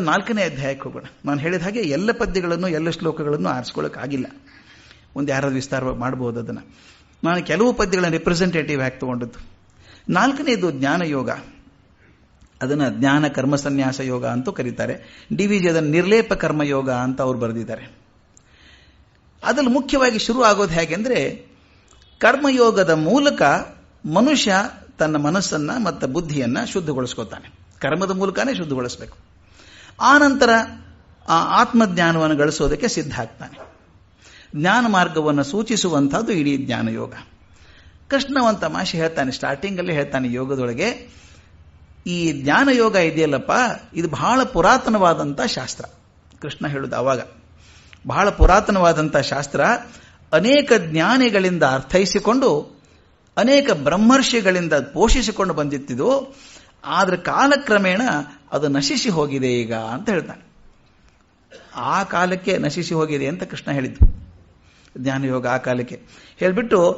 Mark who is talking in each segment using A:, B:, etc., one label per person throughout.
A: ನಾಲ್ಕನೇ ಅಧ್ಯಾಯಕ್ಕೆ ಹೋಗೋಣ. ನಾನು ಹೇಳಿದ ಹಾಗೆ ಎಲ್ಲ ಪದ್ಯಗಳನ್ನು, ಎಲ್ಲ ಶ್ಲೋಕಗಳನ್ನು ಆರಿಸ್ಕೊಳ್ಳೋಕ್ಕಾಗಿಲ್ಲ ಒಂದು ಯಾರಾದ್ರೂ ವಿಸ್ತಾರ ಮಾಡಬಹುದು ಅದನ್ನು. ನಾನು ಕೆಲವು ಪದ್ಯಗಳನ್ನು ರೆಪ್ರೆಸೆಂಟೇಟಿವ್ ಆಗಿ ತಗೊಂಡದ್ದು. ನಾಲ್ಕನೇದು ಜ್ಞಾನ ಯೋಗ. ಅದನ್ನು ಜ್ಞಾನ ಕರ್ಮ ಸನ್ಯಾಸ ಯೋಗ ಅಂತೂ ಕರೀತಾರೆ. ಡಿ ವಿ ಜಿ ಅದನ್ನು ನಿರ್ಲೇಪ ಕರ್ಮ ಯೋಗ ಅಂತ ಅವ್ರು ಬರೆದಿದ್ದಾರೆ. ಅದರಲ್ಲಿ ಮುಖ್ಯವಾಗಿ ಶುರು ಆಗೋದು ಹೇಗೆಂದ್ರೆ ಕರ್ಮಯೋಗದ ಮೂಲಕ ಮನುಷ್ಯ ತನ್ನ ಮನಸ್ಸನ್ನ ಮತ್ತು ಬುದ್ಧಿಯನ್ನ ಶುದ್ಧಗೊಳಿಸ್ಕೋತಾನೆ. ಕರ್ಮದ ಮೂಲಕನೇ ಶುದ್ಧಗೊಳಿಸಬೇಕು. ಆ ನಂತರ ಆ ಆತ್ಮಜ್ಞಾನವನ್ನು ಗಳಿಸೋದಕ್ಕೆ ಸಿದ್ಧ ಆಗ್ತಾನೆ. ಜ್ಞಾನ ಮಾರ್ಗವನ್ನು ಸೂಚಿಸುವಂಥದ್ದು ಇಡೀ ಜ್ಞಾನ ಯೋಗ ಕೃಷ್ಣವಂತ ಮಾಷಿ ಹೇಳ್ತಾನೆ ಸ್ಟಾರ್ಟಿಂಗಲ್ಲಿ ಹೇಳ್ತಾನೆ ಯೋಗದೊಳಗೆ. ಈ ಜ್ಞಾನ ಯೋಗ ಇದೆಯಲ್ಲಪ್ಪ, ಇದು ಬಹಳ ಪುರಾತನವಾದಂಥ ಶಾಸ್ತ್ರ. ಕೃಷ್ಣ ಹೇಳುದು ಅವಾಗ. ಬಹಳ ಪುರಾತನವಾದಂಥ ಶಾಸ್ತ್ರ ಅನೇಕ ಜ್ಞಾನಿಗಳಿಂದ ಅರ್ಥೈಸಿಕೊಂಡು, ಅನೇಕ ಬ್ರಹ್ಮರ್ಷಿಗಳಿಂದ ಪೋಷಿಸಿಕೊಂಡು ಬಂದಿತ್ತಿದು ಆದರೆ ಕಾಲಕ್ರಮೇಣ ಅದು ನಶಿಸಿ ಹೋಗಿದೆ ಈಗ ಅಂತ ಹೇಳ್ತಾನೆ. ಆ ಕಾಲಕ್ಕೆ ನಶಿಸಿ ಹೋಗಿದೆ ಅಂತ ಕೃಷ್ಣ ಹೇಳಿದ್ದು. ಜ್ಞಾನಯೋಗ ಆ ಕಾಲಕ್ಕೆ. ಹೇಳ್ಬಿಟ್ಟು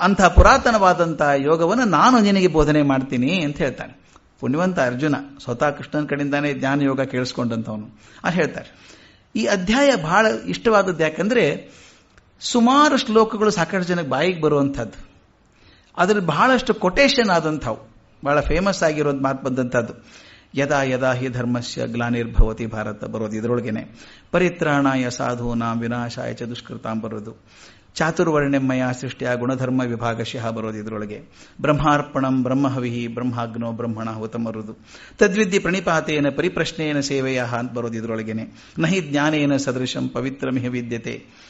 A: ಅಂಥ ಪುರಾತನವಾದಂಥ ಯೋಗವನ್ನು ನಾನು ನಿನಗೆ ಬೋಧನೆ ಮಾಡ್ತೀನಿ ಅಂತ ಹೇಳ್ತಾನೆ. ಪುಣ್ಯವಂತ ಅರ್ಜುನ ಸ್ವತಃ ಕೃಷ್ಣನ ಕಡೆಯಿಂದಾನೇ ಜ್ಞಾನ ಯೋಗ ಕೇಳಿಸ್ಕೊಂಡಂಥವನು ಹೇಳ್ತಾರೆ. ಈ ಅಧ್ಯಾಯ ಬಹಳ ಇಷ್ಟವಾದದ್ದು ಯಾಕಂದ್ರೆ, ಸುಮಾರು ಶ್ಲೋಕಗಳು ಸಾಕಷ್ಟು ಜನಕ್ಕೆ ಬಾಯಿಗೆ ಬರುವಂಥದ್ದು. ಅದರಲ್ಲಿ ಬಹಳಷ್ಟು ಕೊಟೇಶನ್ ಆದಂಥವು. ಬಹಳ ಫೇಮಸ್ ಆಗಿರೋದು ಮಾತು ಬಂದಂಥದ್ದು. ಯದಾ ಯದಾ ಹಿ ಧರ್ಮಸ್ಯ ಗ್ಲಾನಿರ್ಭವತಿ ಭಾರತ ಬರೋದು ಇದರೊಳಗೇನೆ. ಪರಿತ್ರಾಣಾಯ ಸಾಧೂನಾಂ ವಿನಾಶಾಯ ಚ ದುಷ್ಕೃತಾಂ ಬರೋದು. ಚಾತುರ್ವರ್ಣೆಮ್ಮಯ ಸೃಷ್ಟಿಯ ಗುಣಧರ್ಮ ವಿಭಾಗಶಃ ಬರೋದು ಇದರೊಳಗೆ. ಬ್ರಹ್ಮಾರ್ಪಣಂ ಬ್ರಹ್ಮಹವಿಹಿ ಬ್ರಹ್ಮಾಗ್ನೋ ಬ್ರಹ್ಮಣ ಹುತಮರುದು ತದ್ವಿದ್ಯೆ ಪ್ರಣಿಪಾತೇನ ಪರಿಪ್ರಶ್ನೇನ ಸೇವೆಯ ಅಂತ ಬರೋದು ಇದರೊಳಗೇನೆ. ನಹಿ ಜ್ಞಾನೇನ ಸದೃಶಂ ಪವಿತ್ರಮಿಹ ವಿದ್ಯತೆ.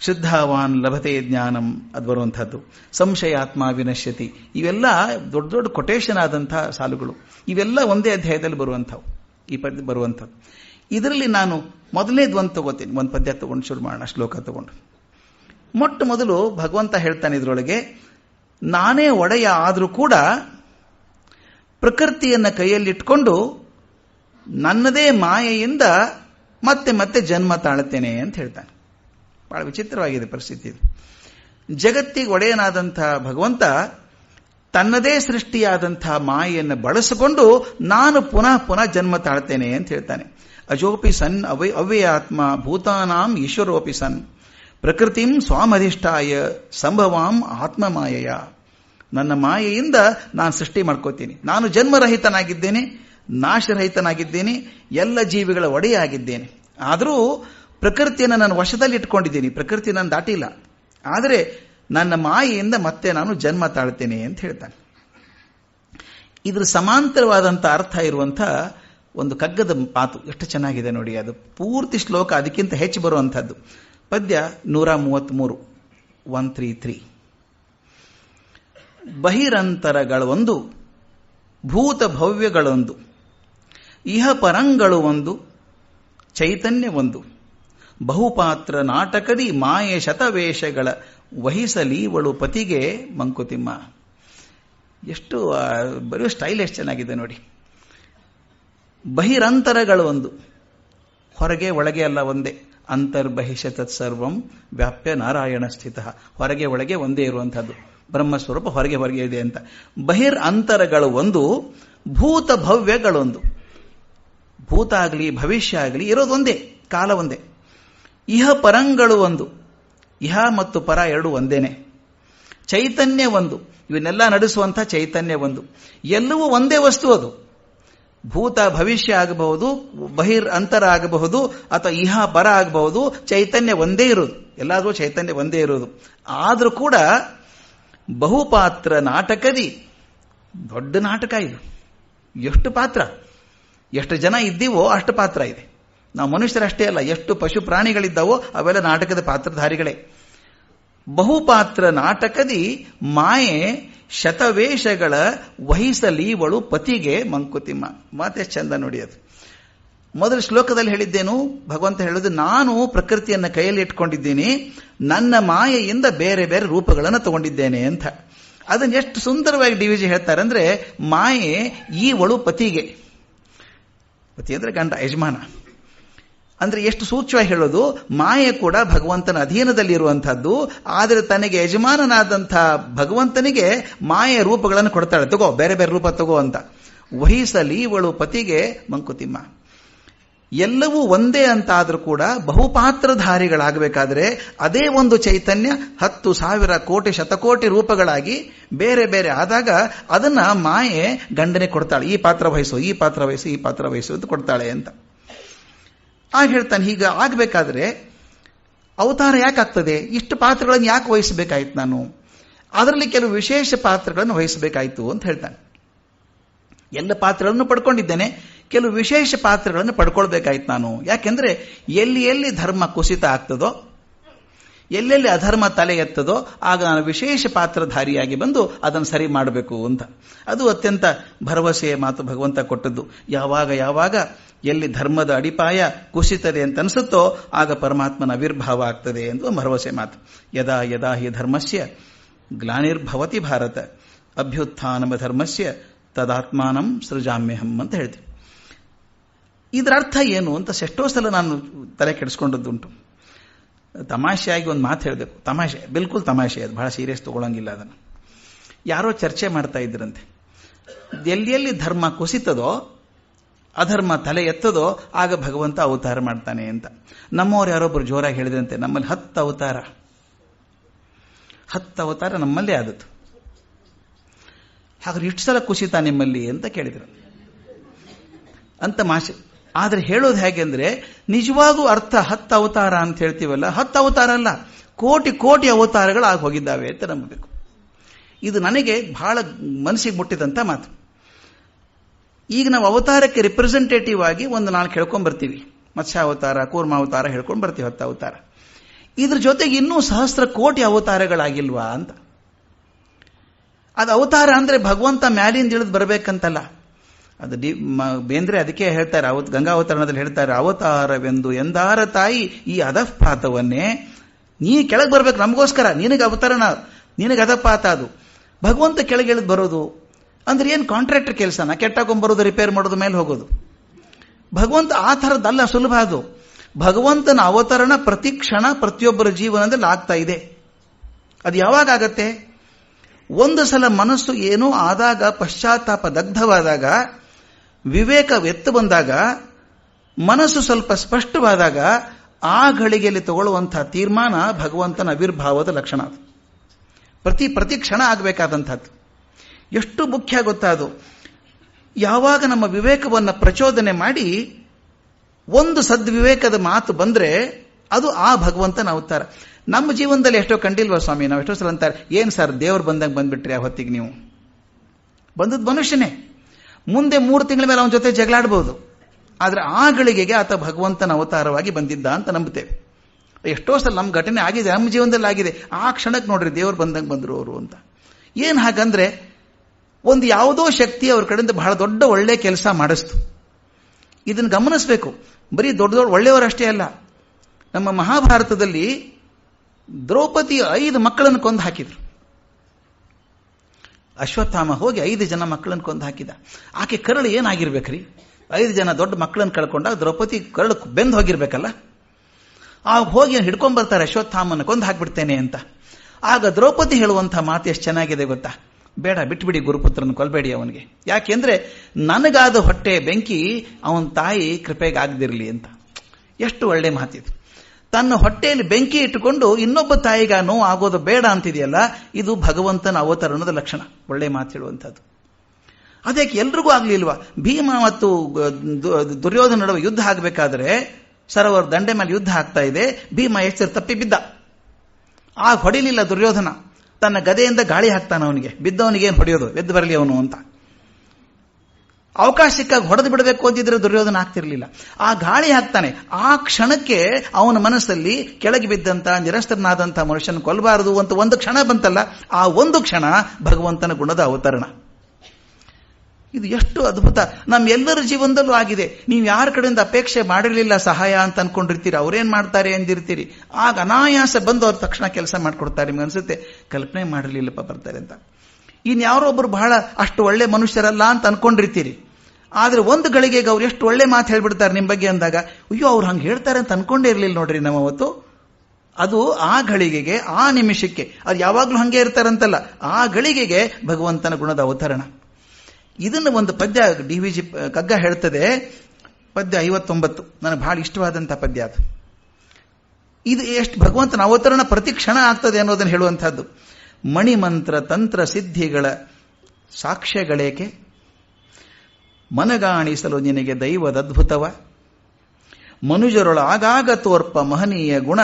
A: ಶುದ್ಧವಾನ್ ಲಭತೆ ಜ್ಞಾನಂ ಅದು ಬರುವಂಥದ್ದು. ಸಂಶಯಾತ್ಮ ವಿನಶ್ಯತಿ. ಇವೆಲ್ಲ ದೊಡ್ಡ ದೊಡ್ಡ ಕೊಟೇಶನ್ ಆದಂತಹ ಸಾಲುಗಳು. ಇವೆಲ್ಲ ಒಂದೇ ಅಧ್ಯಾಯದಲ್ಲಿ ಬರುವಂಥವು. ಈ ಪದ್ಯ ಬರುವಂಥದ್ದು. ಇದರಲ್ಲಿ ನಾನು ಮೊದಲನೇದು ಒಂದು ತಗೋತೀನಿ. ಒಂದು ಪದ್ಯ ತಗೊಂಡು ಶುರು ಮಾಡೋಣ, ಶ್ಲೋಕ ತಗೊಂಡು. ಮೊಟ್ಟ ಮೊದಲು ಭಗವಂತ ಹೇಳ್ತಾನೆ ಇದರೊಳಗೆ, ನಾನೇ ಒಡೆಯ ಆದರೂ ಕೂಡ ಪ್ರಕೃತಿಯನ್ನು ಕೈಯಲ್ಲಿಟ್ಕೊಂಡು ನನ್ನದೇ ಮಾಯೆಯಿಂದ ಮತ್ತೆ ಮತ್ತೆ ಜನ್ಮ ತಾಳುತ್ತೇನೆ ಅಂತ ಹೇಳ್ತಾನೆ. ಬಹಳ ವಿಚಿತ್ರವಾಗಿದೆ ಪರಿಸ್ಥಿತಿ ಜಗತ್ತಿಗೆ ಒಡೆಯನಾದಂತಹ ಭಗವಂತ ತನ್ನದೇ ಸೃಷ್ಟಿಯಾದಂತಹ ಮಾಯೆಯನ್ನು ಬಳಸಿಕೊಂಡು ನಾನು ಪುನಃ ಪುನಃ ಜನ್ಮ ತಾಳ್ತೇನೆ ಅಂತ ಹೇಳ್ತಾನೆ. ಅಜೋಪಿ ಸನ್ ಅವೇ ಆತ್ಮ ಭೂತಾನಾಂ ಈಶ್ವರೋಪಿ ಸನ್. ಪ್ರಕೃತಿಂ ಸ್ವಾಮಧಿಷ್ಠಾಯ ಸಂಭವಾಂ ಆತ್ಮಮಾಯಯ. ನನ್ನ ಮಾಯೆಯಿಂದ ನಾನು ಸೃಷ್ಟಿ ಮಾಡ್ಕೋತೀನಿ. ನಾನು ಜನ್ಮರಹಿತನಾಗಿದ್ದೇನೆ, ನಾಶರಹಿತನಾಗಿದ್ದೇನೆ, ಎಲ್ಲ ಜೀವಿಗಳ ಒಡೆಯಾಗಿದ್ದೇನೆ. ಆದರೂ ಪ್ರಕೃತಿಯನ್ನು ನಾನು ವಶದಲ್ಲಿ ಇಟ್ಕೊಂಡಿದ್ದೀನಿ. ಪ್ರಕೃತಿ ನಾನು ದಾಟಿಲ್ಲ. ಆದರೆ ನನ್ನ ಮಾಯೆಯಿಂದ ಮತ್ತೆ ನಾನು ಜನ್ಮ ತಾಳ್ತೇನೆ ಅಂತ ಹೇಳ್ತಾನೆ. ಇದ್ರ ಸಮಾಂತರವಾದಂಥ ಅರ್ಥ ಇರುವಂಥ ಒಂದು ಕಗ್ಗದ ಮಾತು. ಎಷ್ಟು ಚೆನ್ನಾಗಿದೆ ನೋಡಿ ಅದು. ಪೂರ್ತಿ ಶ್ಲೋಕ ಅದಕ್ಕಿಂತ ಹೆಚ್ಚು ಬರುವಂಥದ್ದು. ಪದ್ಯ ನೂರ ಮೂವತ್ತ್ಮೂರು ಒನ್ ತ್ರೀ ತ್ರೀ. ಬಹಿರಂತರಗಳೊಂದು, ಭೂತ ಭವ್ಯಗಳೊಂದು, ಇಹ ಪರಂಗಳು ಒಂದು, ಚೈತನ್ಯ ಒಂದು. ಬಹುಪಾತ್ರ ನಾಟಕದಿ ಮಾಯೆ ಶತವೇಷಗಳ ವಹಿಸಲೀವಳು ಪತಿಗೆ ಮಂಕುತಿಮ್ಮ. ಎಷ್ಟು ಬರೆಯೋ ಸ್ಟೈಲ್ ಎಷ್ಟು ಚೆನ್ನಾಗಿದೆ ನೋಡಿ. ಬಹಿರಂತರಗಳು ಒಂದು. ಹೊರಗೆ ಒಳಗೆ ಅಲ್ಲ ಒಂದೇ. ಅಂತರ್ಬಹಿಷ ಸರ್ವಂ ವ್ಯಾಪ್ಯ ನಾರಾಯಣ ಸ್ಥಿತ. ಹೊರಗೆ ಒಳಗೆ ಒಂದೇ ಇರುವಂತಹದ್ದು ಬ್ರಹ್ಮಸ್ವರೂಪ ಹೊರಗೆ ಹೊರಗೆ ಇದೆ ಅಂತ. ಬಹಿರ್ ಅಂತರಗಳು ಒಂದು ಭೂತ ಭವ್ಯಗಳೊಂದು ಭೂತ ಆಗಲಿ, ಭವಿಷ್ಯ ಆಗಲಿ ಇರೋದೊಂದೇ, ಕಾಲ ಒಂದೇ. ಇಹ ಪರಂಗಳು ಒಂದು. ಇಹ ಮತ್ತು ಪರ ಎರಡು ಒಂದೇನೆ. ಚೈತನ್ಯ ಒಂದು. ಇವನ್ನೆಲ್ಲ ನಡೆಸುವಂಥ ಚೈತನ್ಯ ಒಂದು. ಎಲ್ಲವೂ ಒಂದೇ ವಸ್ತು ಅದು. ಭೂತ ಭವಿಷ್ಯ ಆಗಬಹುದು, ಬಹಿರ್ ಅಂತರ ಆಗಬಹುದು, ಅಥವಾ ಇಹ ಪರ ಆಗಬಹುದು, ಚೈತನ್ಯ ಒಂದೇ ಇರೋದು ಎಲ್ಲಾದರೂ ಚೈತನ್ಯ ಒಂದೇ ಇರೋದು ಆದರೂ ಕೂಡ ಬಹುಪಾತ್ರ ನಾಟಕದಿ. ದೊಡ್ಡ ನಾಟಕ ಇದು. ಎಷ್ಟು ಪಾತ್ರ? ಎಷ್ಟು ಜನ ಇದ್ದೀವೋ ಅಷ್ಟು ಪಾತ್ರ ಇದೆ. ನಾವು ಮನುಷ್ಯರಷ್ಟೇ ಅಲ್ಲ, ಎಷ್ಟು ಪಶು ಪ್ರಾಣಿಗಳಿದ್ದಾವೋ ಅವೆಲ್ಲ ನಾಟಕದ ಪಾತ್ರಧಾರಿಗಳೇ. ಬಹುಪಾತ್ರ ನಾಟಕದಿ ಮಾಯೆ ಶತವೇಷಗಳ ವಹಿಸಲೀವಳು ಪತಿಗೆ ಮಂಕುತಿಮ್ಮ. ಮಾತೆ ಚಂದ ನೋಡಿ ಮೊದಲ ಶ್ಲೋಕದಲ್ಲಿ ಹೇಳಿದ್ದೇನು? ಭಗವಂತ ಹೇಳೋದು, ನಾನು ಪ್ರಕೃತಿಯನ್ನು ಕೈಯಲ್ಲಿ ಇಟ್ಕೊಂಡಿದ್ದೀನಿ, ನನ್ನ ಮಾಯೆಯಿಂದ ಬೇರೆ ಬೇರೆ ರೂಪಗಳನ್ನು ತಗೊಂಡಿದ್ದೇನೆ ಅಂತ. ಅದನ್ನು ಎಷ್ಟು ಸುಂದರವಾಗಿ ಡಿ ವಿಜಿ ಹೇಳ್ತಾರೆ ಅಂದ್ರೆ, ಮಾಯೆ ಈ ಒಳು ಪತಿಗೆ. ಪತಿ ಅಂದ್ರೆ ಗಂಡ, ಯಜಮಾನ. ಅಂದ್ರೆ ಎಷ್ಟು ಸೂಕ್ಷ್ಮವಾಗಿ ಹೇಳೋದು, ಮಾಯೆ ಕೂಡ ಭಗವಂತನ ಅಧೀನದಲ್ಲಿರುವಂತಹದ್ದು ಆದರೆ ತನಗೆ ಯಜಮಾನನಾದಂಥ ಭಗವಂತನಿಗೆ ಮಾಯೆ ರೂಪಗಳನ್ನು ಕೊಡ್ತಾಳೆ. ತಗೋ, ಬೇರೆ ಬೇರೆ ರೂಪ ತಗೋ ಅಂತ. ವಹಿಸಲಿ ಇವಳು ಪತಿಗೆ ಮಂಕುತಿಮ್ಮ. ಎಲ್ಲವೂ ಒಂದೇ ಅಂತಾದರೂ ಕೂಡ ಬಹುಪಾತ್ರಧಾರಿಗಳಾಗಬೇಕಾದ್ರೆ ಅದೇ ಒಂದು ಚೈತನ್ಯ ಹತ್ತು ಸಾವಿರ ಕೋಟಿ, ಶತಕೋಟಿ ರೂಪಗಳಾಗಿ ಬೇರೆ ಬೇರೆ ಆದಾಗ ಅದನ್ನ ಮಾಯೆ ಗಂಡನೆ ಕೊಡ್ತಾಳೆ. ಈ ಪಾತ್ರ ವಹಿಸು, ಈ ಪಾತ್ರ ವಹಿಸು, ಈ ಪಾತ್ರ ವಹಿಸು ಅಂತ ಕೊಡ್ತಾಳೆ ಅಂತ. ಆಗ ಹೇಳ್ತಾನೆ, ಹೀಗ ಆಗಬೇಕಾದ್ರೆ ಅವತಾರ ಯಾಕಾಗ್ತದೆ ಇಷ್ಟು ಪಾತ್ರಗಳನ್ನು ಯಾಕೆ ವಹಿಸಬೇಕಾಯ್ತು ನಾನು? ಅದರಲ್ಲಿ ಕೆಲವು ವಿಶೇಷ ಪಾತ್ರಗಳನ್ನು ವಹಿಸಬೇಕಾಯಿತು ಅಂತ ಹೇಳ್ತಾನೆ. ಎಲ್ಲ ಪಾತ್ರಗಳನ್ನು ಪಡ್ಕೊಂಡಿದ್ದೇನೆ, ಕೆಲವು ವಿಶೇಷ ಪಾತ್ರಗಳನ್ನು ಪಡ್ಕೊಳ್ಬೇಕಾಯ್ತು ನಾನು. ಯಾಕೆಂದ್ರೆ ಎಲ್ಲಿ ಎಲ್ಲಿ ಧರ್ಮ ಕುಸಿತ ಆಗ್ತದೋ ಎಲ್ಲೆಲ್ಲಿ ಅಧರ್ಮ ತಲೆ ಎತ್ತದೋ ಆಗ ನಾನು ವಿಶೇಷ ಪಾತ್ರಧಾರಿಯಾಗಿ ಬಂದು ಅದನ್ನು ಸರಿ ಮಾಡಬೇಕು ಅಂತ. ಅದು ಅತ್ಯಂತ ಭರವಸೆಯ ಮಾತು ಭಗವಂತ ಕೊಟ್ಟದ್ದು. ಯಾವಾಗ ಯಾವಾಗ ಎಲ್ಲಿ ಧರ್ಮದ ಅಡಿಪಾಯ ಕುಸಿತದೆ ಅಂತ ಅನಿಸುತ್ತೋ ಆಗ ಪರಮಾತ್ಮನ ಆವಿರ್ಭಾವ ಆಗ್ತದೆ ಎಂದು ಭರವಸೆ ಮಾತು. ಯದಾ ಯದಾ ಹಿ ಧರ್ಮಸ್ಯ ಗ್ಲಾನಿರ್ಭವತಿ ಭಾರತ. ಅಭ್ಯುತ್ಥಾನಮ ಧರ್ಮಸ್ಯ ತದಾತ್ಮಾನಂ ಸೃಜಾಮ್ಯಹಂ ಅಂತ ಹೇಳ್ತೀವಿ. ಇದರ ಅರ್ಥ ಏನು ಅಂತ ಎಷ್ಟೋ ಸಲ ನಾನು ತಲೆ ಕೆಡಿಸ್ಕೊಂಡದ್ದುಂಟು. ತಮಾಷೆಯಾಗಿ ಒಂದು ಮಾತು ಹೇಳಬೇಕು. ತಮಾಷೆ, ಬಿಲ್ಕುಲ್ ತಮಾಷೆ ಅದು, ಬಹಳ ಸೀರಿಯಸ್ ತಗೊಳಂಗಿಲ್ಲ ಅದನ್ನು. ಯಾರೋ ಚರ್ಚೆ ಮಾಡ್ತಾ ಇದ್ರಂತೆ. ಎಲ್ಲಿ ಎಲ್ಲಿ ಧರ್ಮ ಕುಸಿತದೋ, ಅಧರ್ಮ ತಲೆ ಎತ್ತದೋ, ಆಗ ಭಗವಂತ ಅವತಾರ ಮಾಡ್ತಾನೆ ಅಂತ. ನಮ್ಮವ್ರು ಯಾರೊಬ್ಬರು ಜೋರಾಗಿ ಹೇಳಿದಂತೆ ನಮ್ಮಲ್ಲಿ ಹತ್ತು ಅವತಾರ. ಹತ್ತು ಅವತಾರ ನಮ್ಮಲ್ಲೇ ಆದದ್ದು. ಹಾಗಾದ್ರೆ ಇಷ್ಟು ಸಲ ಕುಸಿತ ನಿಮ್ಮಲ್ಲಿ ಅಂತ ಕೇಳಿದರು. ಅಂತ ಮಾಷೆ ಆದರೆ ಹೇಳೋದು ಹೇಗೆ ಅಂದ್ರೆ, ನಿಜವಾಗೂ ಅರ್ಥ ಹತ್ತು ಅವತಾರ ಅಂತ ಹೇಳ್ತೀವಲ್ಲ, ಹತ್ತು ಅವತಾರ ಅಲ್ಲ, ಕೋಟಿ ಕೋಟಿ ಅವತಾರಗಳು ಆಗಿ ಹೋಗಿದ್ದಾವೆ ಅಂತ ನಂಬಬೇಕು. ಇದು ನನಗೆ ಬಹಳ ಮನಸ್ಸಿಗೆ ಮುಟ್ಟಿದಂತ ಮಾತು. ಈಗ ನಾವು ಅವತಾರಕ್ಕೆ ರಿಪ್ರೆಸೆಂಟೇಟಿವ್ ಆಗಿ ಒಂದು ನಾಲ್ಕು ಹೇಳ್ಕೊಂಡ್ ಬರ್ತೀವಿ ಕೂರ್ಮಾ ಅವತಾರ ಹೇಳ್ಕೊಂಡು ಬರ್ತೀವಿ ಹತ್ತು ಅವತಾರ. ಇದ್ರ ಜೊತೆಗೆ ಇನ್ನೂ ಸಹಸ್ರ ಕೋಟಿ ಅವತಾರಗಳಾಗಿಲ್ವಾ ಅಂತ. ಅದು ಅವತಾರ ಅಂದ್ರೆ ಭಗವಂತ ಮ್ಯಾಲಿಂದ ಇಳಿದು ಬರಬೇಕಂತಲ್ಲ. ಅದು ಡಿ ಬೇಂದ್ರೆ ಅದಕ್ಕೆ ಹೇಳ್ತಾರೆ, ಅವತ್ ಗಂಗಾವತರಣದಲ್ಲಿ ಹೇಳ್ತಾರೆ, ಅವತಾರವೆಂದು ಎಂದಾರ ತಾಯಿ ಈ ಅಧಪಾತವನ್ನೇ, ನೀ ಕೆಳಗೆ ಬರ್ಬೇಕು ನಮಗೋಸ್ಕರ, ನಿನಗೆ ಅವತರಣ, ನಿನಗೆ ಅಧಪಾತ ಅದು. ಭಗವಂತ ಕೆಳಗೆ ಇಳಿದು ಬರೋದು, ಅಂದ್ರೆ ಏನು ಕಾಂಟ್ರಾಕ್ಟರ್ ಕೆಲಸನ ಕೆಟ್ಟಾಕೊಂಡ್ಬರೋದು ರಿಪೇರ್ ಮಾಡೋದು, ಮೇಲೆ ಹೋಗೋದು. ಭಗವಂತ ಆ ಥರದ್ದಲ್ಲ ಸುಲಭ ಅದು. ಭಗವಂತನ ಅವತರಣ ಪ್ರತಿ ಕ್ಷಣ ಪ್ರತಿಯೊಬ್ಬರ ಜೀವನದಲ್ಲಿ ಆಗ್ತಾ ಇದೆ. ಅದು ಯಾವಾಗ ಆಗತ್ತೆ? ಒಂದು ಸಲ ಮನಸ್ಸು ಏನೋ ಆದಾಗ, ಪಶ್ಚಾತ್ತಾಪ ದಗ್ಧವಾದಾಗ ವಿವೇಕ ಎತ್ತು ಬಂದಾಗ, ಮನಸ್ಸು ಸ್ವಲ್ಪ ಸ್ಪಷ್ಟವಾದಾಗ ಆ ಘಳಿಗೆಯಲ್ಲಿ ತಗೊಳ್ಳುವಂತಹ ತೀರ್ಮಾನ ಭಗವಂತನ ಅವಿರ್ಭಾವದ ಲಕ್ಷಣ ಅದು. ಪ್ರತಿ ಪ್ರತಿ ಕ್ಷಣ ಆಗಬೇಕಾದಂಥದ್ದು. ಎಷ್ಟು ಮುಖ್ಯ ಗೊತ್ತಾ ಅದು? ಯಾವಾಗ ನಮ್ಮ ವಿವೇಕವನ್ನು ಪ್ರಚೋದನೆ ಮಾಡಿ, ಒಂದು ಸದ್ವಿವೇಕದ ಮಾತು ಬಂದರೆ ಅದು ಆ ಭಗವಂತನ ಅವತಾರ. ನಮ್ಮ ಜೀವನದಲ್ಲಿ ಎಷ್ಟೋ ಕಂಡಿಲ್ವಾ ಸ್ವಾಮಿ ನಾವು ಎಷ್ಟೋ ಸಲ ಅಂತಾರೆ, ಏನು ಸರ್, ದೇವರು ಬಂದಂಗೆ ಬಂದ್ಬಿಟ್ರಿ ಆ ಹೊತ್ತಿಗೆ ನೀವು? ಬಂದದ್ದು ಮನುಷ್ಯನೇ. ಮುಂದೆ ಮೂರು ತಿಂಗಳ ಮೇಲೆ ಅವನ ಜೊತೆ ಜಗಳಾಡ್ಬೋದು. ಆದರೆ ಆ ಗಳಿಗೆಗೆ ಆತ ಭಗವಂತನ ಅವತಾರವಾಗಿ ಬಂದಿದ್ದ ಅಂತ ನಂಬುತ್ತೇವೆ. ಎಷ್ಟೋ ಸಲ ನಮ್ಮ ಘಟನೆ ಆಗಿದೆ ನಮ್ಮ ಜೀವನದಲ್ಲಿ ಆಗಿದೆ. ಆ ಕ್ಷಣಕ್ಕೆ ನೋಡ್ರಿ ದೇವರು ಬಂದಂಗೆ ಬಂದರು ಅವರು ಅಂತ. ಏನು ಹಾಗಂದ್ರೆ ಒಂದು ಯಾವುದೋ ಶಕ್ತಿ ಅವ್ರ ಕಡೆಯಿಂದ ಬಹಳ ದೊಡ್ಡ ಒಳ್ಳೆ ಕೆಲಸ ಮಾಡಿಸ್ತು. ಇದನ್ನು ಗಮನಿಸಬೇಕು. ಬರೀ ದೊಡ್ಡ ದೊಡ್ಡ ಒಳ್ಳೆಯವರಷ್ಟೇ ಅಲ್ಲ. ನಮ್ಮ ಮಹಾಭಾರತದಲ್ಲಿ ದ್ರೌಪದಿ ಐದು ಮಕ್ಕಳನ್ನು ಕೊಂದು ಹಾಕಿದ್ರು. ಅಶ್ವತ್ಥಾಮ ಹೋಗಿ ಐದು ಜನ ಮಕ್ಕಳನ್ನು ಕೊಂದು ಹಾಕಿದ. ಆಕೆ ಕರಳು ಏನಾಗಿರ್ಬೇಕ್ರಿ? ಐದು ಜನ ದೊಡ್ಡ ಮಕ್ಕಳನ್ನು ಕಳ್ಕೊಂಡಾಗ ದ್ರೌಪದಿ ಕರಳು ಬೆಂದು ಹೋಗಿರ್ಬೇಕಲ್ಲ? ಆ ಹೋಗಿ ಹಿಡ್ಕೊಂಡ್ ಬರ್ತಾರೆ ಅಶ್ವತ್ಥಾಮನ ಕೊಂದು ಹಾಕ್ಬಿಡ್ತೇನೆ ಅಂತ. ಆಗ ದ್ರೌಪದಿ ಹೇಳುವಂಥ ಮಾತು ಎಷ್ಟು ಚೆನ್ನಾಗಿದೆ ಗೊತ್ತಾ? ಬೇಡ, ಬಿಟ್ಬಿಡಿ ಗುರುಪುತ್ರನ ಕೊಲ್ಬೇಡಿ ಅವನಿಗೆ. ಯಾಕೆಂದ್ರೆ ನನಗಾದ ಹೊಟ್ಟೆ ಬೆಂಕಿ ಅವನ ತಾಯಿ ಕೃಪೆಗೆ ಆಗದಿರಲಿ ಅಂತ. ಎಷ್ಟು ಒಳ್ಳೆ ಮಾತಿದು. ತನ್ನ ಹೊಟ್ಟೆಯಲ್ಲಿ ಬೆಂಕಿ ಇಟ್ಟುಕೊಂಡು ಇನ್ನೊಬ್ಬ ತಾಯಿಗ ನೋವು ಆಗೋದು ಬೇಡ ಅಂತಿದೆಯಲ್ಲ, ಇದು ಭಗವಂತನ ಅವತರಣದ ಲಕ್ಷಣ. ಒಳ್ಳೆ ಮಾತು ಹೇಳುವಂಥದ್ದು. ಅದಕ್ಕೆ ಎಲ್ರಿಗೂ ಆಗಲಿಲ್ವಾ? ಭೀಮ ಮತ್ತು ದುರ್ಯೋಧನ ನಡುವೆ ಯುದ್ಧ ಆಗಬೇಕಾದ್ರೆ ಸರೋವರ ದಂಡೆ ಮೇಲೆ ಯುದ್ಧ ಆಗ್ತಾ ಇದೆ, ಭೀಮ ಎಷ್ಟು ತಪ್ಪಿ ಬಿದ್ದ. ಆಗ ಹೊಡಿಲಿಲ್ಲ ದುರ್ಯೋಧನ. ತನ್ನ ಗದೆಯಿಂದ ಗಾಳಿ ಹಾಕ್ತಾನ ಅವನಿಗೆ. ಬಿದ್ದವನಿಗೆ ಏನು ಹೊಡೆಯೋದು? ಎದ್ದು ಬರಲಿ ಅವನು ಅಂತ. ಅವಕಾಶ ಸಿಕ್ಕಾಗ ಹೊಡೆದು ಬಿಡಬೇಕು ಅಂತಿದ್ರೆ ದುರ್ಯೋಧನ ಆಗ್ತಿರಲಿಲ್ಲ. ಆ ಗಾಳಿ ಹಾಕ್ತಾನೆ. ಆ ಕ್ಷಣಕ್ಕೆ ಅವನ ಮನಸ್ಸಲ್ಲಿ ಕೆಳಗೆ ಬಿದ್ದಂತ ನಿರಸ್ತನಾದಂತಹ ಮನುಷ್ಯನ ಕೊಲ್ಲಬಾರದು ಅಂತ ಒಂದು ಕ್ಷಣ ಬಂತಲ್ಲ, ಆ ಒಂದು ಕ್ಷಣ ಭಗವಂತನ ಗುಣದ ಅವತರಣ. ಇದು ಎಷ್ಟು ಅದ್ಭುತ. ನಮ್ಮೆಲ್ಲರ ಜೀವನದಲ್ಲೂ ಆಗಿದೆ. ನೀವು ಯಾರ ಕಡೆಯಿಂದ ಅಪೇಕ್ಷೆ ಮಾಡಿರಲಿಲ್ಲ ಸಹಾಯ ಅಂತ ಅನ್ಕೊಂಡಿರ್ತೀರಿ. ಅವ್ರೇನ್ ಮಾಡ್ತಾರೆ ಎಂದಿರ್ತೀರಿ ಆಗ ಅನಾಯಾಸ ಬಂದು ಅವ್ರ ತಕ್ಷಣ ಕೆಲಸ ಮಾಡ್ಕೊಡ್ತಾರೆ. ನಿಮ್ಗೆ ಅನ್ಸುತ್ತೆ, ಕಲ್ಪನೆ ಮಾಡಿರಲಿಲ್ಲಪ್ಪ ಬರ್ತಾರೆ ಅಂತ. ಇನ್ ಒಬ್ರು ಬಹಳ ಅಷ್ಟು ಒಳ್ಳೆ ಮನುಷ್ಯರಲ್ಲ ಅಂತ ಅನ್ಕೊಂಡಿರ್ತೀರಿ. ಆದ್ರೆ ಒಂದು ಗಳಿಗೆಗೆ ಅವ್ರು ಎಷ್ಟು ಒಳ್ಳೆ ಮಾತು ಹೇಳ್ಬಿಡ್ತಾರೆ ನಿಮ್ಮ ಬಗ್ಗೆ ಅಂದಾಗ, ಅಯ್ಯೋ, ಅವ್ರು ಹಂಗೆ ಹೇಳ್ತಾರೆ ಅಂತ ಅನ್ಕೊಂಡೇ ಇರಲಿಲ್ಲ ನೋಡ್ರಿ ನಮ್ಮ ಅವತ್ತು. ಅದು ಆ ಗಳಿಗೆಗೆ, ಆ ನಿಮಿಷಕ್ಕೆ ಅದು ಯಾವಾಗ್ಲೂ ಹಂಗೆ ಇರ್ತಾರಂತಲ್ಲ, ಆ ಗಳಿಗೆಗೆ ಭಗವಂತನ ಗುಣದ ಅವತರಣ. ಇದನ್ನು ಒಂದು ಪದ್ಯ ಡಿ ವಿ ಜಿ ಕಗ್ಗ ಹೇಳ್ತದೆ, ಪದ್ಯ ಐವತ್ತೊಂಬತ್ತು. ನನಗೆ ಬಹಳ ಇಷ್ಟವಾದಂಥ ಪದ್ಯ ಅದು. ಇದು ಎಷ್ಟು ಭಗವಂತನ ಅವತರಣ ಪ್ರತಿ ಕ್ಷಣ ಆಗ್ತದೆ ಅನ್ನೋದನ್ನು ಹೇಳುವಂಥದ್ದು. ಮಣಿಮಂತ್ರ ತಂತ್ರ ಸಿದ್ಧಿಗಳ ಸಾಕ್ಷ್ಯಗಳೇಕೆ? ಮನಗಾಣಿಸಲು ನಿನಗೆ ದೈವದದ್ಭುತವ ಮನುಜರೊಳ ಆಗಾಗ ತೋರ್ಪ ಮಹನೀಯ ಗುಣ,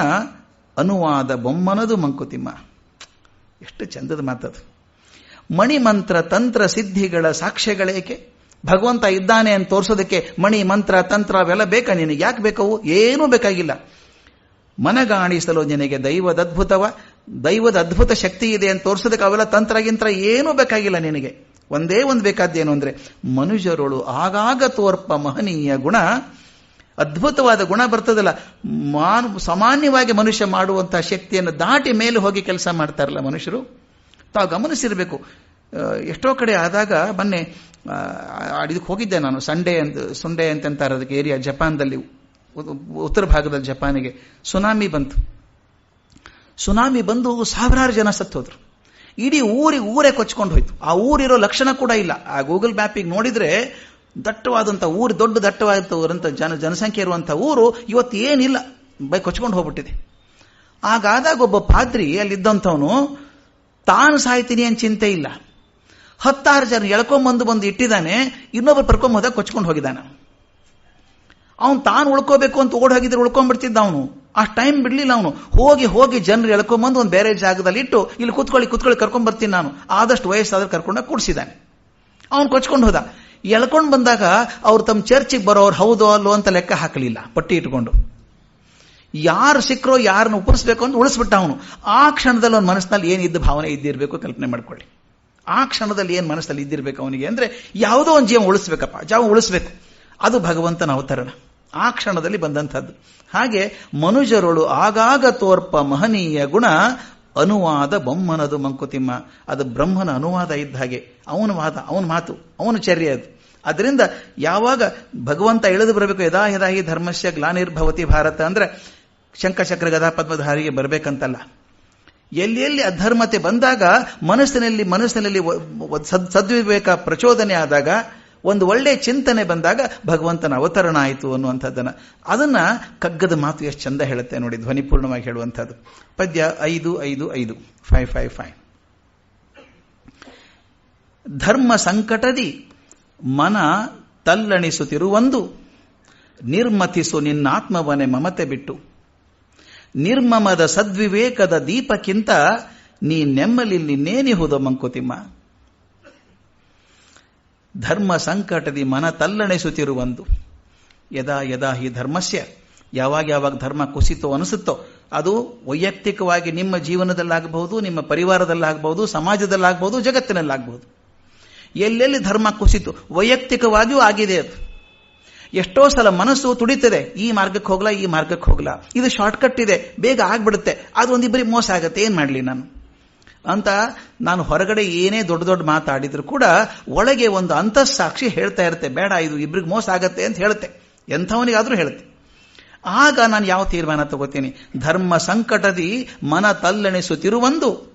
A: ಅನುವಾದ ಬೊಮ್ಮನದು ಮಂಕುತಿಮ್ಮ. ಎಷ್ಟು ಚಂದದ ಮಾತದು. ಮಣಿಮಂತ್ರ ತಂತ್ರ ಸಿದ್ಧಿಗಳ ಸಾಕ್ಷ್ಯಗಳೇಕೆ? ಭಗವಂತ ಇದ್ದಾನೆ ಅಂತ ತೋರಿಸೋದಕ್ಕೆ ಮಣಿ, ಮಂತ್ರ, ತಂತ್ರ ಅವೆಲ್ಲ ಬೇಕಾ ನಿನಗೆ? ಯಾಕೆ ಬೇಕವು? ಏನೂ ಬೇಕಾಗಿಲ್ಲ. ಮನಗಾಣಿಸಲು ನಿನಗೆ ದೈವದ ಅದ್ಭುತವ? ದೈವದ ಅದ್ಭುತ ಶಕ್ತಿ ಇದೆ ಅಂತ ತೋರಿಸೋದಕ್ಕೆ ಅವೆಲ್ಲ ತಂತ್ರಗಿಂತ್ರ ಏನೂ ಬೇಕಾಗಿಲ್ಲ ನಿನಗೆ. ಒಂದೇ ಒಂದು ಬೇಕಾದ್ದೇನು ಅಂದ್ರೆ ಮನುಷ್ಯರೊಳು ಆಗಾಗ ತೋರ್ಪ ಮಹನೀಯ ಗುಣ. ಅದ್ಭುತವಾದ ಗುಣ ಬರ್ತದಲ್ಲ. ಮಾನು ಸಾಮಾನ್ಯವಾಗಿ ಮನುಷ್ಯ ಮಾಡುವಂತಹ ಶಕ್ತಿಯನ್ನು ದಾಟಿ ಮೇಲೆ ಹೋಗಿ ಕೆಲಸ ಮಾಡ್ತಾರಲ್ಲ ಮನುಷ್ಯರು. ತಾವು ಗಮನಿಸಿರಬೇಕು. ಎಷ್ಟೋ ಕಡೆ ಆದಾಗ ಮೊನ್ನೆ ಇದಕ್ಕೆ ಹೋಗಿದ್ದೆ ನಾನು. ಸಂಡೇ ಅಂತ, ಸುಂಡೆ ಅಂತಂತಾರೆ ಅದಕ್ಕೆ ಏರಿಯಾ, ಜಪಾನ್ದಲ್ಲಿ. ಉತ್ತರ ಭಾಗದಲ್ಲಿ ಜಪಾನಿಗೆ. ಸುನಾಮಿ ಬಂತು. ಸುನಾಮಿ ಬಂದು ಸಾವಿರಾರು ಜನ ಸತ್ತೋದ್ರು. ಇಡೀ ಊರಿಗೆ ಊರೇ ಕೊಚ್ಕೊಂಡು ಹೋಯ್ತು. ಆ ಊರಿರೋ ಲಕ್ಷಣ ಕೂಡ ಇಲ್ಲ. ಆ ಗೂಗಲ್ ಮ್ಯಾಪಿಗೆ ನೋಡಿದ್ರೆ ದಟ್ಟವಾದಂಥ ಊರು, ದೊಡ್ಡ ದಟ್ಟವಾದಂಥ ಜನ, ಜನಸಂಖ್ಯೆ ಇರುವಂಥ ಊರು ಇವತ್ತು ಏನಿಲ್ಲ. ಬೈ ಕೊಚ್ಕೊಂಡು ಹೋಗ್ಬಿಟ್ಟಿದೆ. ಆಗಾದಾಗ ಒಬ್ಬ ಪಾದ್ರಿ ಅಲ್ಲಿದ್ದಂಥವನು, ತಾನು ಸಾಯ್ತೀನಿ ಅಂತ ಚಿಂತೆ ಇಲ್ಲ. ಹತ್ತಾರು ಜನ ಎಳ್ಕೊಂಬಂದು ಬಂದು ಇಟ್ಟಿದ್ದಾನೆ ಇನ್ನೊಬ್ಬರು ಪರ್ಕೊಂಬೋದಾಗ ಕೊಚ್ಕೊಂಡು ಹೋಗಿದ್ದಾನೆ. ಅವನು ತಾನು ಉಳ್ಕೋಬೇಕು ಅಂತ ಓಡ್ ಹೋಗಿದ್ರೆ ಉಳ್ಕೊಂಡ್ಬಿಡ್ತಿದ್ದ ಅವನು. ಅಷ್ಟು ಟೈಮ್ ಬಿಡ್ಲಿಲ್ಲ ಅವನು. ಹೋಗಿ ಹೋಗಿ ಜನರು ಎಳ್ಕೊಂಬಂದು ಒಂದು ಬೇರೆ ಜಾಗದಲ್ಲಿ ಇಟ್ಟು, ಇಲ್ಲಿ ಕೂತ್ಕೊಳ್ಳಿ ಕೂತ್ಕೊಳ್ಳಿ, ಕರ್ಕೊಂಡ್ ಬರ್ತೀನಿ ನಾನು. ಆದಷ್ಟು ವಯಸ್ಸಾದ್ರೆ ಕರ್ಕೊಂಡು ಕೂಡಿಸಿದ್ದಾನೆ. ಅವನು ಕೊಚ್ಕೊಂಡು ಹೋದ. ಎಳ್ಕೊಂಡು ಬಂದಾಗ ಅವ್ರು ತಮ್ಮ ಚರ್ಚಿಗೆ ಬರೋರು ಹೌದೋ ಅಲ್ಲೋ ಅಂತ ಲೆಕ್ಕ ಹಾಕಲಿಲ್ಲ, ಪಟ್ಟಿ ಇಟ್ಕೊಂಡು. ಯಾರು ಸಿಕ್ಕರೋ ಯಾರನ್ನ ಉಪರಿಸ್ಬೇಕು ಅಂತ ಉಳಿಸ್ಬಿಟ್ಟ ಅವನು. ಆ ಕ್ಷಣದಲ್ಲಿ ಅವನ ಮನಸ್ಸಿನಲ್ಲಿ ಏನಿದ್ದ ಭಾವನೆ ಇದ್ದಿರಬೇಕು ಕಲ್ಪನೆ ಮಾಡ್ಕೊಳ್ಳಿ. ಆ ಕ್ಷಣದಲ್ಲಿ ಏನು ಮನಸ್ಸಲ್ಲಿ ಇದ್ದಿರಬೇಕು ಅವನಿಗೆ ಅಂದ್ರೆ ಯಾವುದೋ ಒಂದು ಜೀವ ಉಳಿಸ್ಬೇಕಪ್ಪ ಜಾವ ಉಳಿಸ್ಬೇಕು. ಅದು ಭಗವಂತನ ಅವತರಣ. ಆ ಕ್ಷಣದಲ್ಲಿ ಬಂದಂಥದ್ದು. ಹಾಗೆ ಮನುಜರೊಳು ಆಗಾಗ ತೋರ್ಪ ಮಹನೀಯ ಗುಣ ಅನುವಾದ ಬೊಮ್ಮನದು ಮಂಕುತಿಮ್ಮ. ಅದು ಬ್ರಹ್ಮನ ಅನುವಾದ ಇದ್ದ ಹಾಗೆ. ಅವನ ವಾದ, ಅವನ ಮಾತು, ಅವನ ಚರ್ಯ ಅದು. ಅದರಿಂದ ಯಾವಾಗ ಭಗವಂತ ಎಳೆದು ಬರಬೇಕು, ಯದಾ ಯದಾಹಿ ಧರ್ಮಶ್ಯ ಗ್ಲಾನಿರ್ಭವತಿ ಭಾರತ ಅಂದ್ರೆ ಶಂಕಚಕ್ರ ಗದಾ ಪದ್ಮಧಾರಿಗೆ ಬರಬೇಕಂತಲ್ಲ. ಎಲ್ಲಿ ಎಲ್ಲಿ ಅಧರ್ಮತೆ ಬಂದಾಗ ಮನಸ್ಸಿನಲ್ಲಿ ಮನಸ್ಸಿನಲ್ಲಿ ಸದ್ವಿವೇಕ ಪ್ರಚೋದನೆ ಆದಾಗ ಒಂದು ಒಳ್ಳೆ ಚಿಂತನೆ ಬಂದಾಗ ಭಗವಂತನ ಅವತರಣ ಆಯಿತು ಅನ್ನುವಂಥದ್ದನ್ನು. ಅದನ್ನ ಕಗ್ಗದ ಮಾತು ಎಷ್ಟು ಚಂದ ಹೇಳುತ್ತೆ ನೋಡಿ ಧ್ವನಿಪೂರ್ಣವಾಗಿ ಹೇಳುವಂಥದ್ದು. ಪದ್ಯ ಐದು ಐದು ಐದು. Five five five. ಧರ್ಮ ಸಂಕಟದಿ ಮನ ತಲ್ಲಣಿಸುತ್ತಿರುವಂದು, ನಿರ್ಮತಿಸು ನಿನ್ನಾತ್ಮವನೇ ಮಮತೆ ಬಿಟ್ಟು. ನಿರ್ಮಮದ ಸದ್ವಿವೇಕದ ದೀಪಕ್ಕಿಂತ ನೀ ನೆಮ್ಮಲಿಲ್ಲಿ ನೇನಿಹುದ ಮಂಕುತಿಮ್ಮ. ಧರ್ಮ ಸಂಕಟದಿ ಮನ ತಲ್ಲಣಿಸುತ್ತಿರುವಂದು ಯದಾ ಯದಾ ಹಿ ಧರ್ಮಸ್ಯ, ಯಾವಾಗ ಯಾವಾಗ ಧರ್ಮ ಕುಸಿತೋ ಅನಿಸುತ್ತೋ, ಅದು ವೈಯಕ್ತಿಕವಾಗಿ ನಿಮ್ಮ ಜೀವನದಲ್ಲಾಗಬಹುದು, ನಿಮ್ಮ ಪರಿವಾರದಲ್ಲಾಗಬಹುದು, ಸಮಾಜದಲ್ಲಾಗಬಹುದು, ಜಗತ್ತಿನಲ್ಲಾಗಬಹುದು. ಎಲ್ಲೆಲ್ಲಿ ಧರ್ಮ ಕುಸಿತು, ವೈಯಕ್ತಿಕವಾಗಿಯೂ ಆಗಿದೆ ಅದು. ಎಷ್ಟೋ ಸಲ ಮನಸ್ಸು ತುಡಿತದೆ, ಈ ಮಾರ್ಗಕ್ಕೆ ಹೋಗ್ಲಾ, ಈ ಮಾರ್ಗಕ್ಕೆ ಹೋಗ್ಲಾ. ಇದು ಶಾರ್ಟ್ಕಟ್ ಇದೆ, ಬೇಗ ಆಗ್ಬಿಡುತ್ತೆ ಅದು ಒಂದಿಬ್ಬರಿಗೆ ಮೋಸ ಆಗುತ್ತೆ, ಏನ್ ಮಾಡಲಿ ನಾನು? ಅಂತ ನಾನು ಹೊರಗಡೆ ಏನೇ ದೊಡ್ಡ ದೊಡ್ಡ ಮಾತಾಡಿದ್ರು ಕೂಡ ಒಳಗೆ ಒಂದು ಅಂತಃಸಾಕ್ಷಿ ಹೇಳ್ತಾ ಇರುತ್ತೆ. ಬೇಡ, ಇದು ಇಬ್ರಿಗೆ ಮೋಸ ಆಗತ್ತೆ ಅಂತ ಹೇಳುತ್ತೆ. ಎಂಥವನಿಗಾದ್ರೂ ಹೇಳುತ್ತೆ. ಆಗ ನಾನು ಯಾವ ತೀರ್ಮಾನ ತಗೋತೀನಿ? ಧರ್ಮ ಸಂಕಟದಿ ಮನ ತಲ್ಲಣಿಸುತ್ತಿರುವಂದು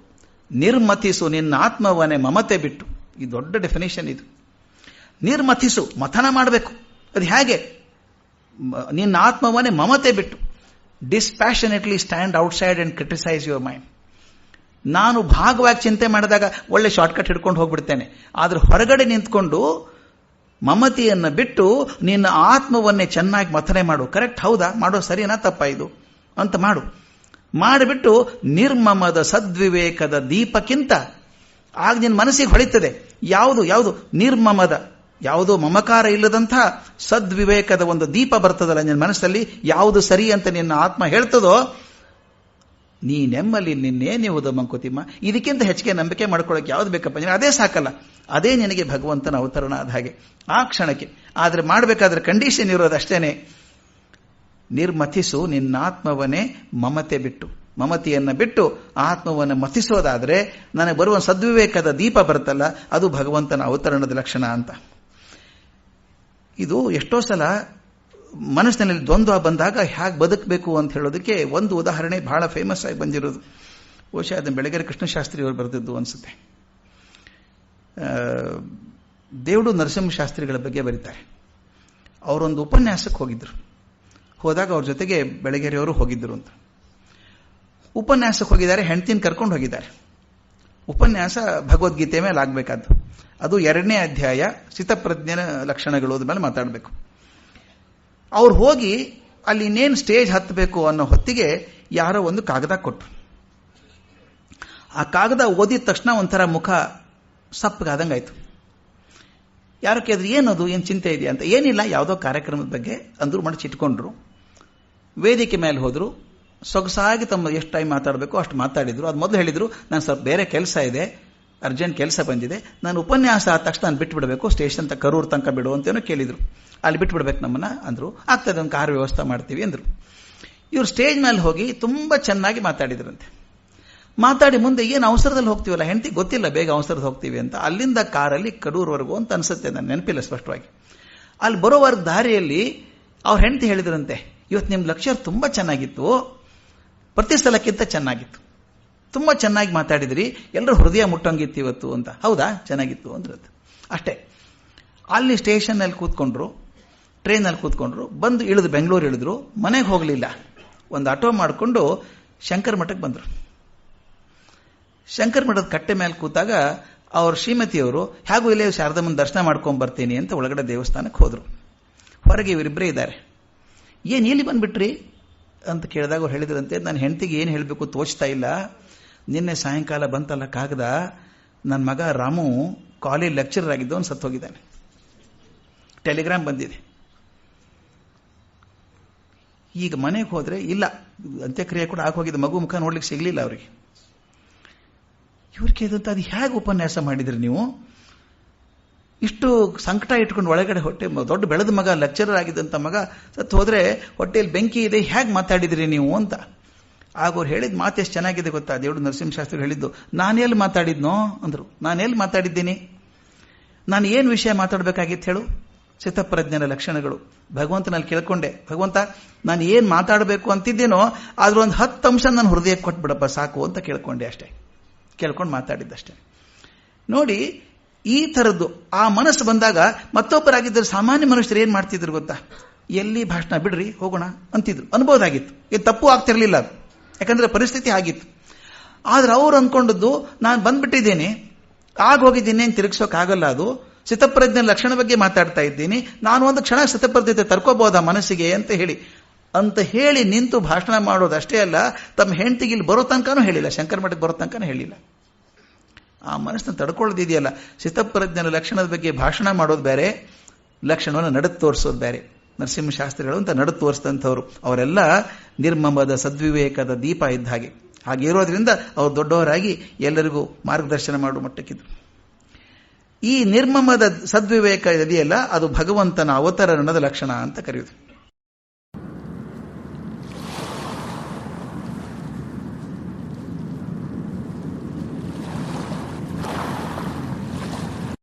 A: ನಿರ್ಮತಿಸು ನಿನ್ನ ಆತ್ಮವನೇ ಮಮತೆ ಬಿಟ್ಟು. ಈ ದೊಡ್ಡ ಡೆಫಿನೇಷನ್ ಇದು. ನಿರ್ಮತಿಸು, ಮಥನ ಮಾಡಬೇಕು. ಅದು ಹೇಗೆ? ನಿನ್ನ ಆತ್ಮವನೇ ಮಮತೆ ಬಿಟ್ಟು. Dispassionately stand outside and criticise your mind ನಾನು ಭಾಗವಾಗಿ ಚಿಂತೆ ಮಾಡಿದಾಗ ಒಳ್ಳೆ ಶಾರ್ಟ್ಕಟ್ ಹಿಡ್ಕೊಂಡು ಹೋಗ್ಬಿಡ್ತೇನೆ. ಆದ್ರೆ ಹೊರಗಡೆ ನಿಂತ್ಕೊಂಡು ಮಮತೆಯನ್ನು ಬಿಟ್ಟು ನಿನ್ನ ಆತ್ಮವನ್ನೇ ಚೆನ್ನಾಗಿ ಮಥನೆ ಮಾಡು. ಕರೆಕ್ಟ್? ಹೌದಾ? ಮಾಡೋ ಸರಿನಾ? ತಪ್ಪ ಇದು ಅಂತ ಮಾಡು. ಮಾಡಿಬಿಟ್ಟು ನಿರ್ಮಮದ ಸದ್ವಿವೇಕದ ದೀಪಕ್ಕಿಂತ ಆಗ ನಿನ್ನ ಮನಸ್ಸಿಗೆ ಹೊಳಿತದೆ. ಯಾವುದು? ಯಾವುದು? ನಿರ್ಮಮದ. ಯಾವುದೋ ಮಮಕಾರ ಇಲ್ಲದಂತಹ ಸದ್ವಿವೇಕದ ಒಂದು ದೀಪ ಬರ್ತದಲ್ಲ ನಿನ್ನ ಮನಸ್ಸಲ್ಲಿ? ಯಾವುದು ಸರಿ ಅಂತ ನಿನ್ನ ಆತ್ಮ ಹೇಳ್ತದೋ ನೀ ನಿನ್ನೇನೇ ಹೋದ ಮಂಕುತಿಮ್ಮ ಇದಕ್ಕಿಂತ ಹೆಚ್ಚಿಗೆ ನಂಬಿಕೆ ಮಾಡ್ಕೊಳ್ಳೋಕೆ ಯಾವ್ದು ಬೇಕಪ್ಪ? ಅದೇ ಸಾಕಲ್ಲ. ಅದೇ ನಿನಗೆ ಭಗವಂತನ ಅವತರಣ ಆದ ಹಾಗೆ. ಆ ಕ್ಷಣಕ್ಕೆ. ಆದರೆ ಮಾಡಬೇಕಾದ್ರೆ ಕಂಡೀಷನ್ ಇರೋದಷ್ಟೇನೆ ನಿರ್ಮತಿಸು ನಿನ್ನಾತ್ಮವನ್ನೇ ಮಮತೆ ಬಿಟ್ಟು. ಮಮತೆಯನ್ನು ಬಿಟ್ಟು ಆತ್ಮವನ್ನು ಮತಿಸೋದಾದ್ರೆ ನನಗೆ ಬರುವ ಸದ್ವಿವೇಕದ ದೀಪ ಬರುತ್ತಲ್ಲ, ಅದು ಭಗವಂತನ ಅವತರಣದ ಲಕ್ಷಣ ಅಂತ. ಇದು ಎಷ್ಟೋ ಸಲ ಮನಸ್ಸಿನಲ್ಲಿ ದ್ವಂದ್ವ ಬಂದಾಗ ಹೇಗೆ ಬದುಕಬೇಕು ಅಂತ ಹೇಳೋದಕ್ಕೆ ಒಂದು ಉದಾಹರಣೆ ಬಹಳ ಫೇಮಸ್ ಆಗಿ ಬಂದಿರೋದು. ಬಹುಶಃ ಅದನ್ನು ಬೆಳಗೆರೆ ಕೃಷ್ಣಶಾಸ್ತ್ರಿ ಅವರು ಬರೆದಿದ್ದು ಅನಿಸುತ್ತೆ. ದೇವಡು ನರಸಿಂಹ ಶಾಸ್ತ್ರಿಗಳ ಬಗ್ಗೆ ಬರೀತಾರೆ. ಅವರೊಂದು ಉಪನ್ಯಾಸಕ್ಕೆ ಹೋಗಿದ್ರು. ಹೋದಾಗ ಅವ್ರ ಜೊತೆಗೆ ಬೆಳಗೆರೆಯವರು ಹೋಗಿದ್ದರು ಅಂತ. ಉಪನ್ಯಾಸಕ್ಕೆ ಹೋಗಿದ್ದಾರೆ, ಹೆಂಡ್ತಿನ ಕರ್ಕೊಂಡು ಹೋಗಿದ್ದಾರೆ. ಉಪನ್ಯಾಸ ಭಗವದ್ಗೀತೆ ಮೇಲೆ ಆಗಬೇಕಾದ್ದು. ಅದು ಎರಡನೇ ಅಧ್ಯಾಯ ಸ್ಥಿತಪ್ರಜ್ಞನ ಲಕ್ಷಣಗಳು ಮೇಲೆ ಮಾತಾಡಬೇಕು. ಅವ್ರು ಹೋಗಿ ಅಲ್ಲಿ ಇನ್ನೇನು ಸ್ಟೇಜ್ ಹತ್ತಬೇಕು ಅನ್ನೋ ಹೊತ್ತಿಗೆ ಯಾರೋ ಒಂದು ಕಾಗದ ಕೊಟ್ಟರು ಆ ಕಾಗದ ಓದಿದ ತಕ್ಷಣ ಒಂಥರ ಮುಖ ಸಪ್ಪಗಾದಂಗಾಯ್ತು. ಯಾರು ಕೇಳಿದ್ರು, ಏನದು? ಏನು ಚಿಂತೆ ಇದೆಯಾ? ಅಂತ. ಏನಿಲ್ಲ, ಯಾವುದೋ ಕಾರ್ಯಕ್ರಮದ ಬಗ್ಗೆ ಅಂದ್ರು ಮಡಚಿಟ್ಕೊಂಡ್ರು ವೇದಿಕೆ ಮೇಲೆ ಹೋದರು. ಸೊಗಸಾಗಿ ತಮ್ಮ ಎಷ್ಟು ಟೈಮ್ ಮಾತಾಡಬೇಕು ಅಷ್ಟು ಮಾತಾಡಿದ್ರು. ಅದು ಮೊದಲು ಹೇಳಿದ್ರು, ನಾನು ಸ್ವಲ್ಪ ಬೇರೆ ಕೆಲಸ ಇದೆ. ಅರ್ಜೆಂಟ್ ಕೆಲಸ ಬಂದಿದೆ. ನಾನು ಉಪನ್ಯಾಸ ಆದ ತಕ್ಷಣ ನಾನು ಬಿಟ್ಬಿಡಬೇಕು, ಸ್ಟೇಷನ್ ತನಕ, ಕರೂರ್ ತನಕ ಬಿಡು ಅಂತೇನೋ ಕೇಳಿದ್ರು. ಅಲ್ಲಿ ಬಿಟ್ಬಿಡ್ಬೇಕು ನಮ್ಮನ್ನ ಅಂದರು. ಆಗ್ತದೆ, ಒಂದು ಕಾರ್ ವ್ಯವಸ್ಥೆ ಮಾಡ್ತೀವಿ ಅಂದರು. ಇವರು ಸ್ಟೇಜ್ ಮೇಲೆ ಹೋಗಿ ತುಂಬ ಚೆನ್ನಾಗಿ ಮಾತಾಡಿದ್ರಂತೆ. ಮಾತಾಡಿ ಮುಂದೆ ಏನು ಅವಸರದಲ್ಲಿ ಹೋಗ್ತೀವಲ್ಲ, ಹೆಂಡತಿ ಗೊತ್ತಿಲ್ಲ ಬೇಗ ಅವಸರದ ಹೋಗ್ತೀವಿ ಅಂತ. ಅಲ್ಲಿಂದ ಕಾರಲ್ಲಿ ಕಡೂರ್ವರೆಗೂ ಅಂತ ಅನ್ಸುತ್ತೆ ನನ್ನ ನೆನಪಿಲ್ಲ ಸ್ಪಷ್ಟವಾಗಿ. ಅಲ್ಲಿ ಬರೋವರೆಗೆ ದಾರಿಯಲ್ಲಿ ಅವ್ರ ಹೆಂಡತಿ ಹೇಳಿದ್ರಂತೆ, ಇವತ್ತು ನಿಮ್ಮ ಲಕ್ಷ್ಯ ತುಂಬ ಚೆನ್ನಾಗಿತ್ತು. ಪ್ರತಿ ಸಲಕ್ಕಿಂತ ಚೆನ್ನಾಗಿತ್ತು. ತುಂಬಾ ಚೆನ್ನಾಗಿ ಮಾತಾಡಿದ್ರಿ. ಎಲ್ಲರೂ ಹೃದಯ ಮುಟ್ಟಂಗಿತ್ತು ಇವತ್ತು ಅಂತ. ಹೌದಾ? ಚೆನ್ನಾಗಿತ್ತು ಅಂದ್ರದ್ದು ಅಷ್ಟೇ. ಅಲ್ಲಿ ಸ್ಟೇಷನ್ನಲ್ಲಿ ಕೂತ್ಕೊಂಡ್ರು ಟ್ರೈನಲ್ಲಿ ಕೂತ್ಕೊಂಡ್ರು, ಬಂದು ಇಳಿದು ಬೆಂಗಳೂರು ಇಳಿದ್ರು, ಮನೆಗೆ ಹೋಗಲಿಲ್ಲ. ಒಂದು ಆಟೋ ಮಾಡಿಕೊಂಡು ಶಂಕರ್ ಮಠಕ್ಕೆ ಬಂದರು. ಶಂಕರ್ ಮಠದ ಕಟ್ಟೆ ಮೇಲೆ ಕೂತಾಗ ಅವ್ರ ಶ್ರೀಮತಿಯವರು, ಹೇಗೂ ಇಲ್ಲೇ ಶಾರದಮ್ಮನ ದರ್ಶನ ಮಾಡ್ಕೊಂಡು ಬರ್ತೀನಿ ಅಂತ ಒಳಗಡೆ ದೇವಸ್ಥಾನಕ್ಕೆ ಹೋದರು. ಹೊರಗೆ ಇವರಿಬ್ಬರೇ ಇದ್ದಾರೆ. ಏನು ಇಲ್ಲಿ ಬಂದ್ಬಿಟ್ರಿ? ಅಂತ ಕೇಳಿದಾಗ ಅವ್ರು ಹೇಳಿದ್ರಂತೆ ನಾನು ಹೆಂಡತಿಗೆ ಏನು ಹೇಳಬೇಕು ತೋಚ್ತಾ ಇಲ್ಲ. ನಿನ್ನೆ ಸಾಯಂಕಾಲ ಬಂತಲ್ಲ ಕಾಗದ? ನನ್ನ ಮಗ ರಾಮು ಕಾಲೇಜ್ ಲೆಕ್ಚರರ್ ಆಗಿದ್ದು ಅವ್ನು ಸತ್ತೋಗಿದ್ದಾನೆ. ಟೆಲಿಗ್ರಾಮ್ ಬಂದಿದೆ. ಈಗ ಮನೆಗೆ ಹೋದ್ರೆ ಇಲ್ಲ, ಅಂತ್ಯಕ್ರಿಯೆ ಕೂಡ ಆಗೋಗಿದೆ. ಮಗು ಮುಖ ನೋಡ್ಲಿಕ್ಕೆ ಸಿಗ್ಲಿಲ್ಲ ಅವರಿಗೆ. ಇವ್ರು ಕೇಳಿದಂತ ಅದು ಹೇಗೆ ಉಪನ್ಯಾಸ ಮಾಡಿದ್ರಿ ನೀವು? ಇಷ್ಟು ಸಂಕಟ ಇಟ್ಕೊಂಡು ಒಳಗಡೆ ಹೊಟ್ಟೆ ದೊಡ್ಡ ಬೆಳೆದ ಮಗ ಲೆಕ್ಚರರ್ ಆಗಿದ್ದಂಥ ಮಗ ಸತ್ತು ಹೋದ್ರೆ ಹೊಟ್ಟೆಯಲ್ಲಿ ಬೆಂಕಿ ಇದೆ, ಹೇಗೆ ಮಾತಾಡಿದ್ರಿ ನೀವು ಅಂತ? ಆಗ ಅವ್ರು ಹೇಳಿದ ಮಾತು ಎಷ್ಟು ಚೆನ್ನಾಗಿದೆ ಗೊತ್ತಾ? ದೇವ್ರು ನರಸಿಂಹಶಾಸ್ತ್ರಿ ಹೇಳಿದ್ದು ನಾನೆಲ್ಲಿ ಮಾತಾಡಿದ್ನೋ? ಅಂದ್ರು. ನಾನೆಲ್ಲಿ ಮಾತಾಡಿದ್ದೀನಿ? ನಾನು ಏನು ವಿಷಯ ಮಾತಾಡಬೇಕಾಗಿತ್ತು ಹೇಳು? ಚಿತ್ತಪ್ರಜ್ಞನ ಲಕ್ಷಣಗಳು. ಭಗವಂತನಲ್ಲಿ ಕೇಳ್ಕೊಂಡೆ, ಭಗವಂತ, ನಾನು ಏನು ಮಾತಾಡಬೇಕು ಅಂತಿದ್ದೇನೋ, ಆದ್ರೂ ಒಂದು ಹತ್ತು ಅಂಶ ನಾನು ಹೃದಯಕ್ಕೆ ಕೊಟ್ಬಿಡಪ್ಪ, ಸಾಕು, ಅಂತ ಕೇಳ್ಕೊಂಡೆ ಅಷ್ಟೇ. ಕೇಳ್ಕೊಂಡು ಮಾತಾಡಿದ್ದಷ್ಟೇ. ನೋಡಿ, ಈ ಥರದ್ದು, ಆ ಮನಸ್ಸು ಬಂದಾಗ ಮತ್ತೊಬ್ಬರಾಗಿದ್ದರು ಸಾಮಾನ್ಯ ಮನುಷ್ಯರು ಏನು ಮಾಡ್ತಿದ್ರು ಗೊತ್ತಾ? ಎಲ್ಲಿ ಭಾಷಣ ಬಿಡ್ರಿ, ಹೋಗೋಣ ಅಂತಿದ್ರು. ಅನ್ಬೋದಾಗಿತ್ತು. ಇದು ತಪ್ಪು ಆಗ್ತಿರ್ಲಿಲ್ಲ ಅದು. ಯಾಕಂದ್ರೆ ಪರಿಸ್ಥಿತಿ ಆಗಿತ್ತು. ಆದ್ರೆ ಅವ್ರು ಅಂದ್ಕೊಂಡದ್ದು ನಾನು ಬಂದ್ಬಿಟ್ಟಿದ್ದೇನೆ, ಆಗ ಹೋಗಿದ್ದೀನಿ ಅಂತ ತಿರುಗಿಸೋಕ್ಕಾಗಲ್ಲ ಅದು. ಸ್ಥಿತಪ್ರಜ್ಞೆ ಲಕ್ಷಣ ಬಗ್ಗೆ ಮಾತಾಡ್ತಾ ಇದ್ದೀನಿ. ನಾನು ಒಂದು ಕ್ಷಣ ಸಿತಪ್ರಜ್ಞತೆ ತರ್ಕೋಬಹುದಾ ಮನಸ್ಸಿಗೆ ಅಂತ ಹೇಳಿ. ಅಂತ ಹೇಳಿ ನಿಂತು ಭಾಷಣ ಮಾಡೋದು ಅಷ್ಟೇ ಅಲ್ಲ, ತಮ್ಮ ಹೆಂಡತಿಗೆ ಇಲ್ಲಿ ಬರೋ ತನಕನೂ ಹೇಳಿಲ್ಲ. ಶಂಕರ ಮಠಕ್ಕೆ ಬರೋ ತನಕನೂ ಹೇಳಿಲ್ಲ. ಆ ಮನಸ್ಸನ್ನ ತಡ್ಕೊಳ್ಳೋದಿದೆಯಲ್ಲ ಸಿತಪ್ರಜ್ಞನ ಲಕ್ಷಣದ ಬಗ್ಗೆ ಭಾಷಣ ಮಾಡೋದು ಬೇರೆ, ಲಕ್ಷಣವನ್ನು ನಡೆದು ತೋರಿಸೋದು ಬೇರೆ. ನರಸಿಂಹಶಾಸ್ತ್ರಿಗಳು ಅಂತ ನಡೆದು ತೋರಿಸಿದಂಥವ್ರು. ಅವರೆಲ್ಲ ನಿರ್ಮಮದ ಸದ್ವಿವೇಕದ ದೀಪ ಇದ್ದ ಹಾಗೆ. ಹಾಗೆ ಇರೋದ್ರಿಂದ ಅವ್ರು ದೊಡ್ಡವರಾಗಿ ಎಲ್ಲರಿಗೂ ಮಾರ್ಗದರ್ಶನ ಮಾಡುವ ಮಟ್ಟಕ್ಕಿದ್ರು. ಈ ನಿರ್ಮಮದ ಸದ್ವಿವೇಕ ಇದೆಯಲ್ಲ, ಅದು ಭಗವಂತನ ಅವತರಣದ ಲಕ್ಷಣ ಅಂತ ಕರೆಯುವುದು